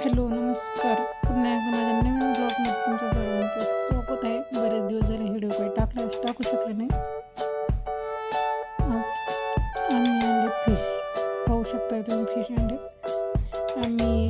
Hello नमस्कार. पुन्हा एकदा माझ्या नवीन ब्लॉगमध्ये तुमच्या सर्वांचं स्वागत आहे. बरेच दिवस झाले व्हिडिओ काही टाकले टाकू शकले नाही. आज आम्ही आणले फिश पाहू शकता तुम्ही फिश आणले. आम्ही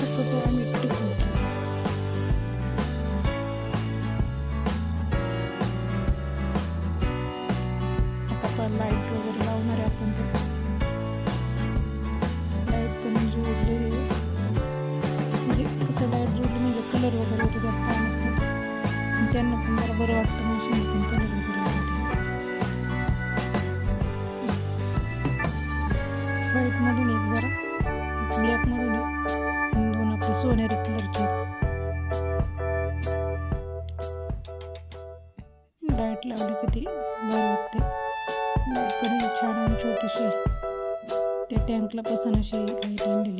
शक्यतो आम्ही टिकूच आता पण लाइट वगैरे लावणार आहे आपण लाइट पण जोडलेली म्हणजे कसं लाइट जोडली म्हणजे कलर वगैरे होतो त्या पाण्यात त्यांना पण बरं वाटतं मशीन पण कलर वगैरे व्हाईटमधून एक. जरा ब्लॅकमधून सोनेरी कलरची लाइट लावली किती? बरं वाटते लाइट पण छान आणि छोटीशी. त्या टँकला पसन अशी लाइट आणलेली